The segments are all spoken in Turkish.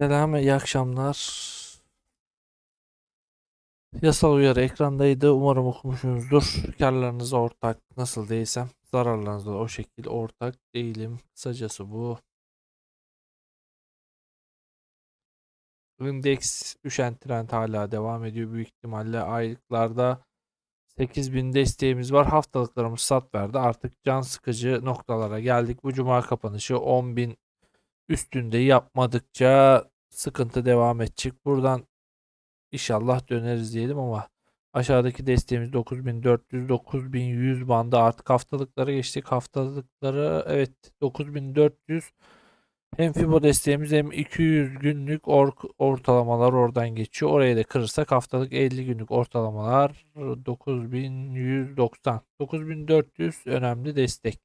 Selam iyi akşamlar. Yasal uyarı ekrandaydı. Umarım okumuşsunuzdur. Karlarınız ortak. Nasıl değilsem zararlarınız da o şekilde ortak değilim. Kısacası bu. Index düşen trend hala devam ediyor. Büyük ihtimalle aylıklarda 8000 desteğimiz var. Haftalıklarımız sat verdi. Artık can sıkıcı noktalara geldik. Bu cuma kapanışı 10.000 üstünde yapmadıkça sıkıntı devam edecek. Buradan İnşallah döneriz diyelim ama aşağıdaki desteğimiz 9400 9100 bandı artık haftalıklara geçtik. Haftalıkları evet 9400 hem Fibo desteğimiz hem 200 günlük ork- ortalamalar oradan geçiyor. Orayı da kırırsak haftalık 50 günlük ortalamalar 9190. 9400 önemli destek.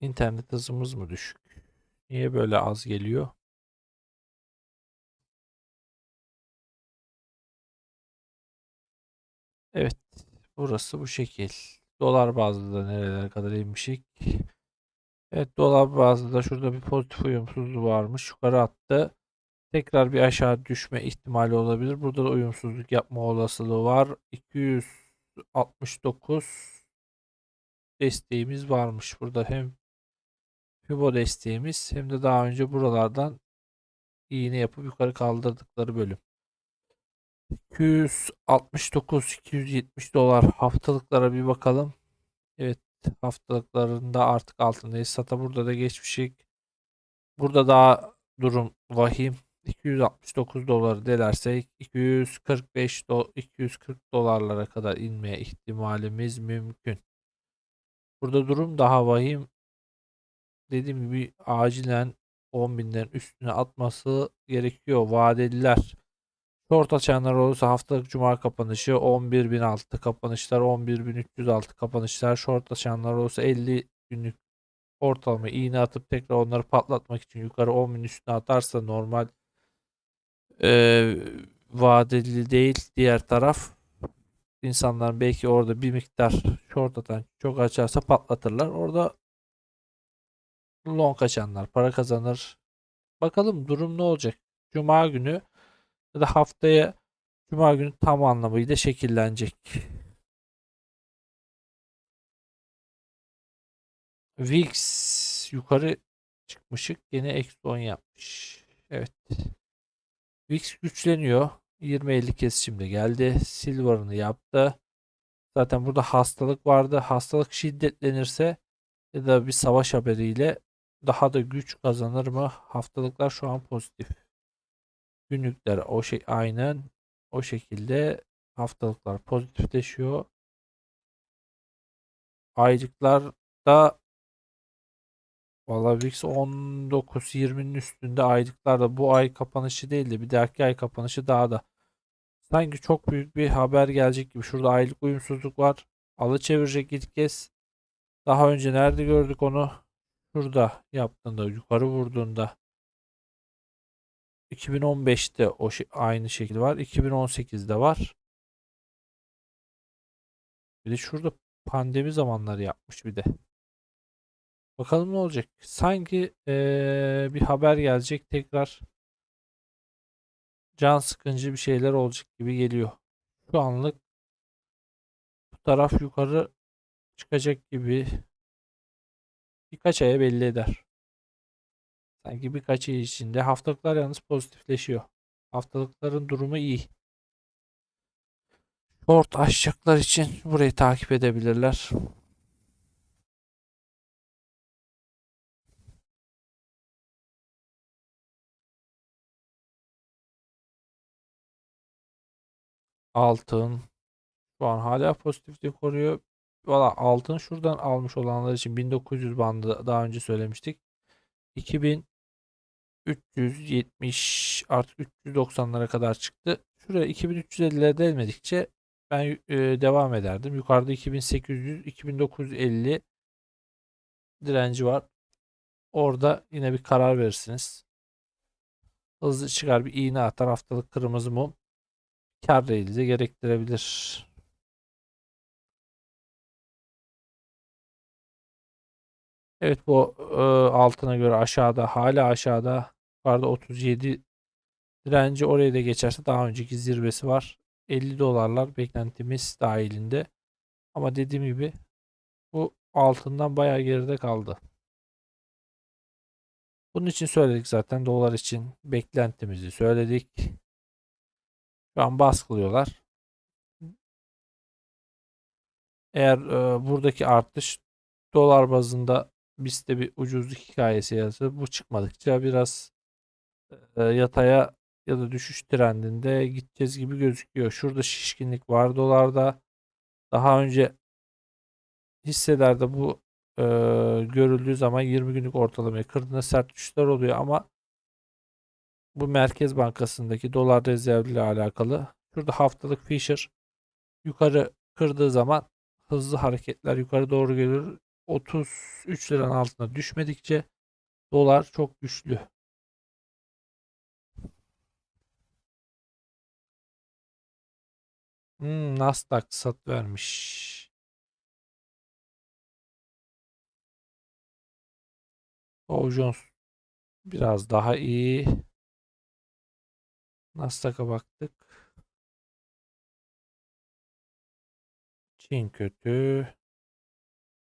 İnternet hızımız mı düşük? Niye böyle az geliyor? Evet, burası bu şekil. Dolar bazlı da nerelere kadar inmişik? Evet, dolar bazlı da şurada bir pozitif uyumsuzluğu varmış. Yukarı attı. Tekrar bir aşağı düşme ihtimali olabilir. Burada da uyumsuzluk yapma olasılığı var. 269 desteğimiz varmış. Burada hem Fibo desteğimiz hem de daha önce buralardan iğne yapıp yukarı kaldırdıkları bölüm. 269-270 dolar haftalıklara bir bakalım. Evet haftalıklarında artık altındayız. Sata burada da geçmişik. Burada daha durum vahim. 269 doları delersek 245 do 240 dolarlara kadar inmeye ihtimalimiz mümkün. Burada durum daha vahim. Dediğim gibi acilen 10 binden üstüne atması gerekiyor. Vadeliler Short açanlar olursa haftalık cuma kapanışı 11.006 kapanışlar 11.306 kapanışlar short açanlar olursa 50 günlük ortalama iğne atıp tekrar onları patlatmak için yukarı 10.000 üstüne atarsa normal e, vadeli değil diğer taraf insanlar belki orada bir miktar short atan çok açarsa patlatırlar. Orada long açanlar para kazanır. Bakalım durum ne olacak? Cuma günü ya da haftaya Cuma günü tam anlamıyla şekillenecek. VIX yukarı çıkmışık. Yine eksi 10 yapmış. Evet. VIX güçleniyor. 20-50 kesişimde geldi. Silver'ını yaptı. Zaten burada hastalık vardı. Hastalık şiddetlenirse ya da bir savaş haberiyle daha da güç kazanır mı? Haftalıklar şu an pozitif. Günlükler o şey aynen o şekilde haftalıklar pozitifleşiyor. Aylıklarda Valla VIX 19-20'nin üstünde aylıklarda bu ay kapanışı değil de bir dahaki ay kapanışı daha da sanki çok büyük bir haber gelecek gibi. Şurada aylık uyumsuzluk var. Alı çevirecek ilk kez. Daha önce nerede gördük onu? Şurada yaptığında yukarı vurduğunda 2015'te o şey, aynı şekil var. 2018'de var. Bir de şurada pandemi zamanları yapmış bir de. Bakalım ne olacak. Sanki ee, bir haber gelecek tekrar can sıkıcı bir şeyler olacak gibi geliyor. Şu anlık bu taraf yukarı çıkacak gibi birkaç aya belli eder. Sanki birkaç ay içinde haftalıklar yalnız pozitifleşiyor. Haftalıkların durumu iyi. Short açacaklar için burayı takip edebilirler. Altın şu an hala pozitifliği koruyor. Valla altın şuradan almış olanlar için 1900 bandı daha önce söylemiştik. 2370 artık 390'lara kadar çıktı. Şuraya 2350'lere delmedikçe ben e, devam ederdim. Yukarıda 2800 2950 direnci var. Orada yine bir karar verirsiniz. Hızlı çıkar bir iğne atar haftalık kırmızı mum kar realize gerektirebilir. Evet bu e, altına göre aşağıda hala aşağıda yukarıda 37 direnci oraya da geçerse daha önceki zirvesi var. 50 dolarlar beklentimiz dahilinde. Ama dediğim gibi bu altından bayağı geride kaldı. Bunun için söyledik zaten dolar için beklentimizi söyledik. Şu an baskılıyorlar. Eğer e, buradaki artış dolar bazında bizde bir ucuzluk hikayesi yazdı. Bu çıkmadıkça biraz e, yataya ya da düşüş trendinde gideceğiz gibi gözüküyor. Şurada şişkinlik var dolarda. Daha önce hisselerde bu e, görüldüğü zaman 20 günlük ortalamayı kırdığında sert düşüşler oluyor ama bu Merkez Bankası'ndaki dolar rezervi ile alakalı. Şurada haftalık Fisher yukarı kırdığı zaman hızlı hareketler yukarı doğru gelir. 33 liranın altına düşmedikçe dolar çok güçlü. Hmm, Nasdaq sat vermiş. Dow Jones biraz daha iyi. Nasdaq'a baktık. Çin kötü.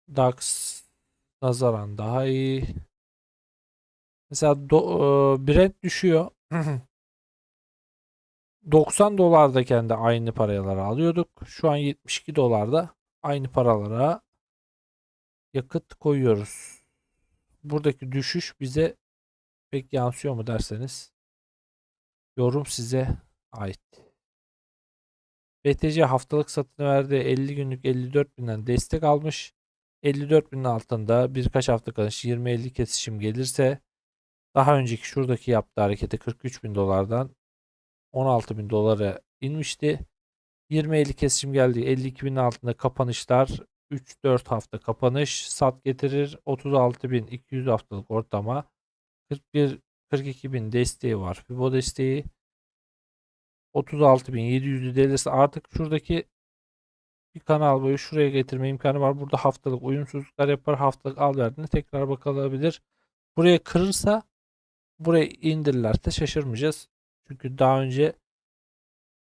DAX nazaran daha iyi. Mesela do, e, Brent düşüyor. 90 dolardayken de aynı paraları alıyorduk. Şu an 72 dolarda aynı paralara yakıt koyuyoruz. Buradaki düşüş bize pek yansıyor mu derseniz yorum size ait. BTC haftalık satını verdiği 50 günlük 54 binden destek almış. 54 binin altında birkaç hafta kalış 20-50 kesişim gelirse daha önceki şuradaki yaptığı hareketi 43 bin dolardan 16 bin dolara inmişti. 20-50 kesişim geldi. 52 binin altında kapanışlar 3-4 hafta kapanış sat getirir. 36 bin 200 haftalık ortama 41 42 bin desteği var. Fibo desteği 36.700'ü delirse artık şuradaki bir kanal boyu şuraya getirme imkanı var. Burada haftalık uyumsuzluklar yapar. Haftalık al verdiğinde tekrar bakılabilir. Buraya kırırsa buraya indirirlerse şaşırmayacağız. Çünkü daha önce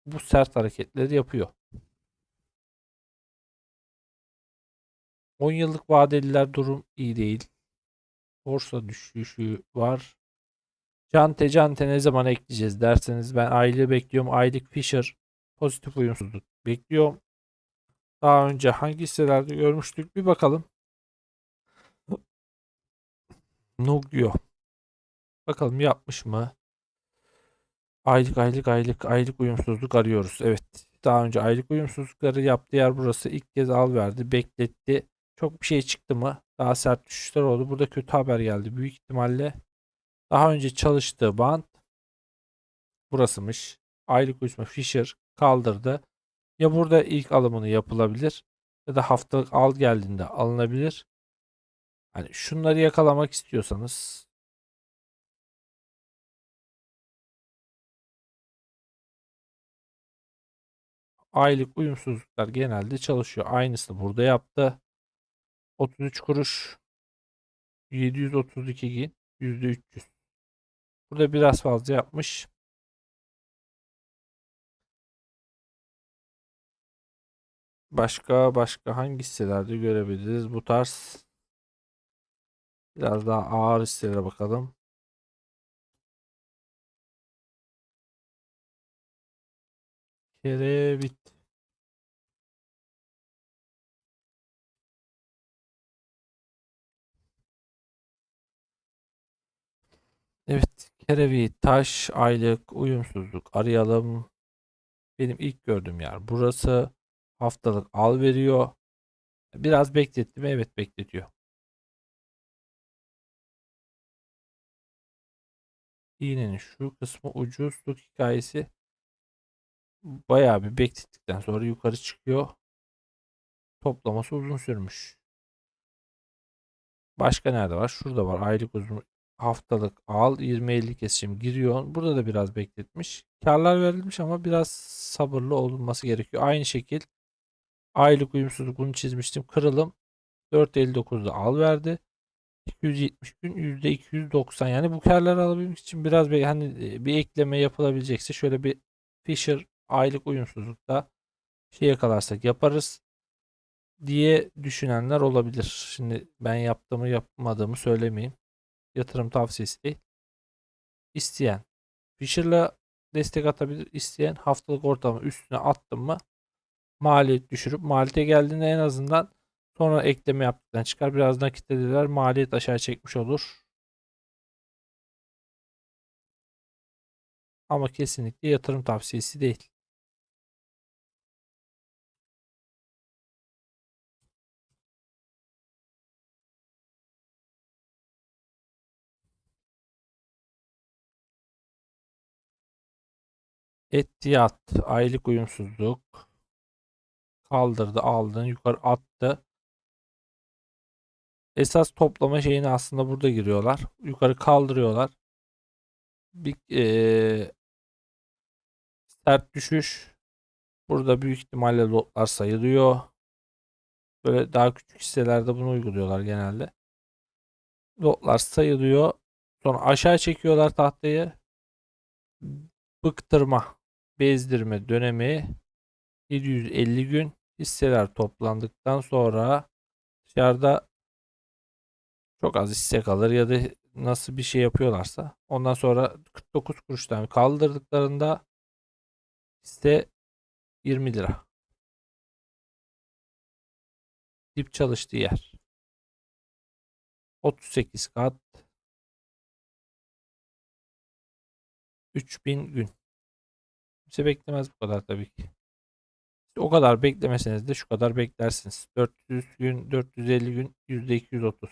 bu sert hareketleri yapıyor. 10 yıllık vadeliler durum iyi değil. Borsa düşüşü var. Cante cante ne zaman ekleyeceğiz derseniz ben aylığı bekliyorum. Aylık Fisher pozitif uyumsuzluk bekliyorum. Daha önce hangi hisselerde görmüştük bir bakalım. Nugio. Bakalım yapmış mı? Aylık aylık aylık aylık uyumsuzluk arıyoruz. Evet. Daha önce aylık uyumsuzlukları yaptı yer burası. ilk kez al verdi. Bekletti. Çok bir şey çıktı mı? Daha sert düşüşler oldu. Burada kötü haber geldi. Büyük ihtimalle daha önce çalıştığı band burasımış. Aylık uyuşma Fisher kaldırdı. Ya burada ilk alımını yapılabilir ya da haftalık al geldiğinde alınabilir. Hani şunları yakalamak istiyorsanız aylık uyumsuzluklar genelde çalışıyor. Aynısını burada yaptı. 33 kuruş 732 gün %300. Burada biraz fazla yapmış. Başka başka hangi hisselerde görebiliriz bu tarz biraz daha ağır hisselere bakalım. Kerevit Evet, Kerevi taş aylık uyumsuzluk arayalım. Benim ilk gördüğüm yer burası. Haftalık al veriyor. Biraz bekletti mi? Evet bekletiyor. İğnenin şu kısmı ucuzluk hikayesi bayağı bir beklettikten sonra yukarı çıkıyor. Toplaması uzun sürmüş. Başka nerede var? Şurada var. Aylık uzun haftalık al 20-50 kesişim giriyor. Burada da biraz bekletmiş. Karlar verilmiş ama biraz sabırlı olunması gerekiyor. Aynı şekil aylık uyumsuzluk bunu çizmiştim. Kırılım 4.59'da al verdi. 270 gün %290 yani bu karları alabilmek için biraz bir hani e, bir ekleme yapılabilecekse şöyle bir Fisher aylık uyumsuzlukta şey yakalarsak yaparız diye düşünenler olabilir. Şimdi ben yaptığımı yapmadığımı söylemeyeyim. Yatırım tavsiyesi değil. İsteyen Fisher'la destek atabilir. İsteyen haftalık ortalama üstüne attım mı maliyet düşürüp maliyete geldiğinde en azından sonra ekleme yaptıktan çıkar. Biraz nakit dediler maliyet aşağı çekmiş olur. Ama kesinlikle yatırım tavsiyesi değil. Etiyat aylık uyumsuzluk kaldırdı aldın yukarı attı. Esas toplama şeyini aslında burada giriyorlar. Yukarı kaldırıyorlar. Bir ee, sert düşüş. Burada büyük ihtimalle lotlar sayılıyor. Böyle daha küçük hisselerde bunu uyguluyorlar genelde. Lotlar sayılıyor. Sonra aşağı çekiyorlar tahtayı. Bıktırma, bezdirme dönemi 750 gün hisseler toplandıktan sonra dışarıda çok az hisse kalır ya da nasıl bir şey yapıyorlarsa ondan sonra 49 kuruştan kaldırdıklarında hisse 20 lira. Dip çalıştığı yer. 38 kat 3000 gün. Kimse beklemez bu kadar tabii ki. O kadar beklemeseniz de şu kadar beklersiniz. 400 gün, 450 gün, %230.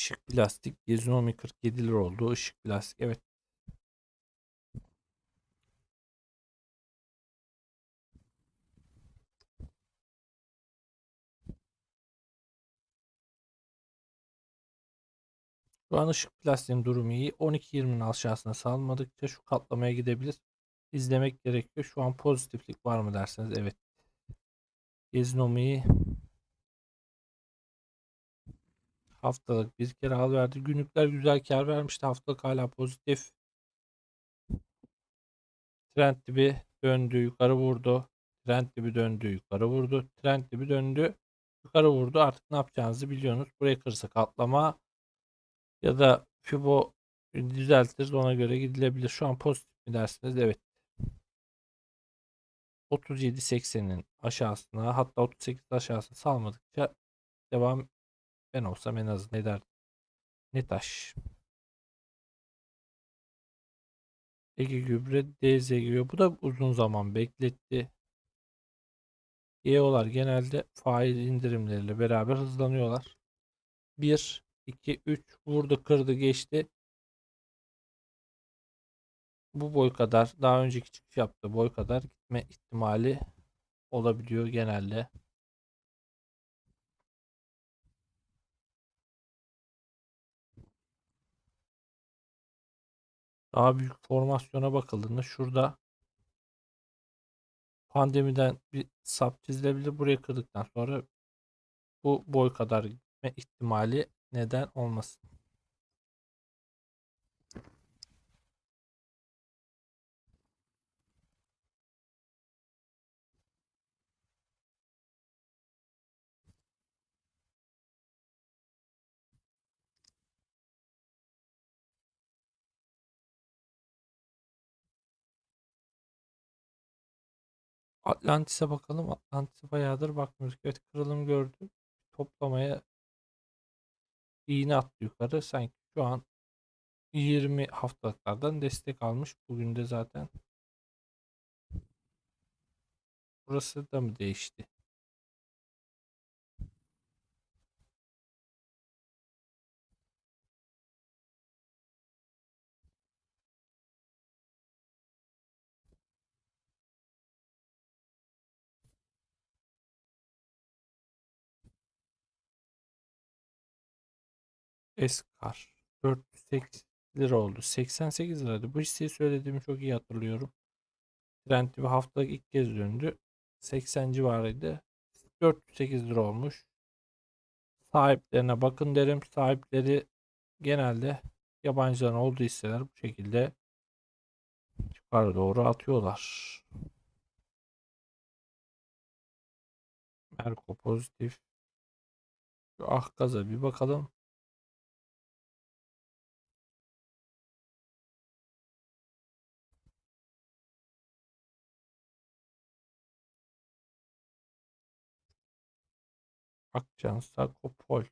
Işık plastik Gezinomi 47 lira oldu. Işık plastik evet. Şu an ışık plastiğin durumu iyi. 12.20'nin aşağısına salmadıkça şu katlamaya gidebilir. İzlemek gerekiyor. Şu an pozitiflik var mı derseniz evet. Gezinomi Haftalık bir kere al verdi. Günlükler güzel kar vermişti. Haftalık hala pozitif. Trend dibi döndü yukarı vurdu. Trend dibi döndü yukarı vurdu. Trend dibi döndü yukarı vurdu. Artık ne yapacağınızı biliyorsunuz. Buraya kırsa katlama ya da Fibo düzeltiriz ona göre gidilebilir. Şu an pozitif mi dersiniz? Evet. 37.80'in aşağısına hatta 38 aşağısına salmadıkça devam ben olsam en az ne derdim? Ne taş? Ege Gübre DZ. Bu da uzun zaman bekletti. EO'lar genelde faiz indirimleriyle beraber hızlanıyorlar. 1, 2, 3 vurdu kırdı geçti. Bu boy kadar daha önceki çıkış yaptığı boy kadar gitme ihtimali olabiliyor genelde. Daha büyük formasyona bakıldığında şurada pandemiden bir sap çizilebilir. Buraya kırdıktan sonra bu boy kadar gitme ihtimali neden olmasın. Atlantis'e bakalım. Atlantis'e bayağıdır bakmıyoruz. Evet kırılım gördüm. Toplamaya iğne attı yukarı. Sanki şu an 20 haftalıklardan destek almış. Bugün de zaten burası da mı değişti? Eskar 408 lira oldu. 88 liraydı. Bu hisseyi söylediğimi çok iyi hatırlıyorum. Trend bir haftalık ilk kez döndü. 80 civarıydı. 408 lira olmuş. Sahiplerine bakın derim. Sahipleri genelde yabancıların olduğu hisseler bu şekilde yukarı doğru atıyorlar. Merko pozitif. Şu ah gaza bir bakalım. Akçansa Kopol.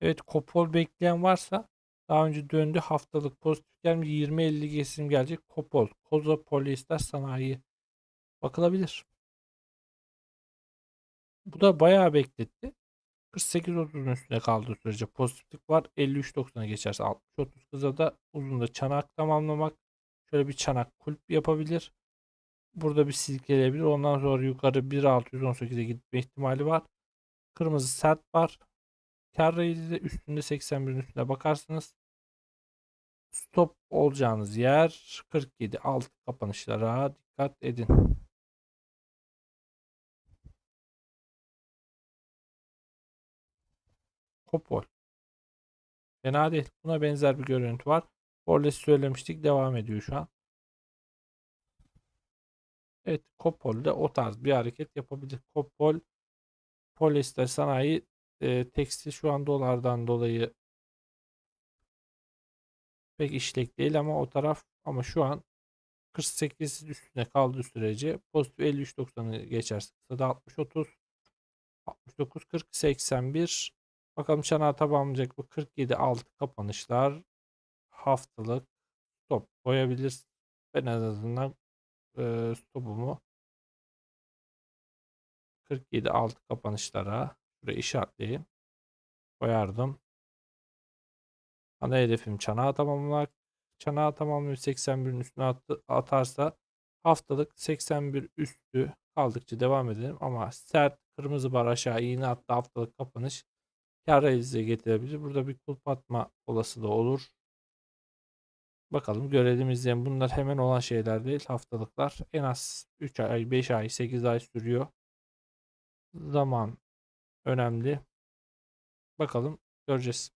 Evet Kopol bekleyen varsa daha önce döndü haftalık pozitif gelmiş 20-50 kesim gelecek Kopol. Koza Polyester Sanayi. Bakılabilir. Bu da bayağı bekletti. 48-30'un üstüne kaldığı sürece pozitiflik var. 53-90'a geçerse 60-30 kıza da uzun da çanak tamamlamak. Şöyle bir çanak kulp yapabilir. Burada bir silkeleyebilir. Ondan sonra yukarı 1.618'e gitme ihtimali var. Kırmızı sert var. Kar rate'i de üstünde 81'in üstüne bakarsınız. Stop olacağınız yer 47 alt kapanışlara dikkat edin. Kopol. Fena değil. Buna benzer bir görüntü var. Orles söylemiştik. Devam ediyor şu an. Evet. Kopol de o tarz bir hareket yapabilir. Kopol polyester sanayi e, tekstil şu an dolardan dolayı pek işlek değil ama o taraf ama şu an 48 üstüne kaldığı sürece pozitif 53.90'ı geçerse kısada 60-30 69 40 81 bakalım çanağı tamamlayacak bu 47 altı kapanışlar haftalık stop koyabilir. Ben en azından e, stopumu 47 altı kapanışlara buraya işaretleyeyim koyardım ana hedefim çanağı tamamlamak çanağı tamamlayıp 81'in üstüne atarsa haftalık 81 üstü kaldıkça devam edelim ama sert kırmızı bar aşağı iğne attı haftalık kapanış kar realize getirebilir. Burada bir kulp atma olasılığı olur. Bakalım görelim izleyelim. Bunlar hemen olan şeyler değil. Haftalıklar en az 3 ay, 5 ay, 8 ay sürüyor. Zaman önemli. Bakalım göreceğiz.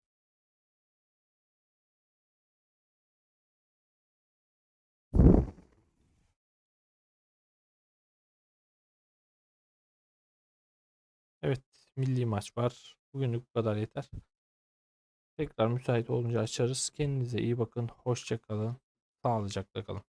Evet, milli maç var. Bugünlük bu kadar yeter. Tekrar müsait olunca açarız. Kendinize iyi bakın. Hoşça kalın. Sağlıcakla kalın.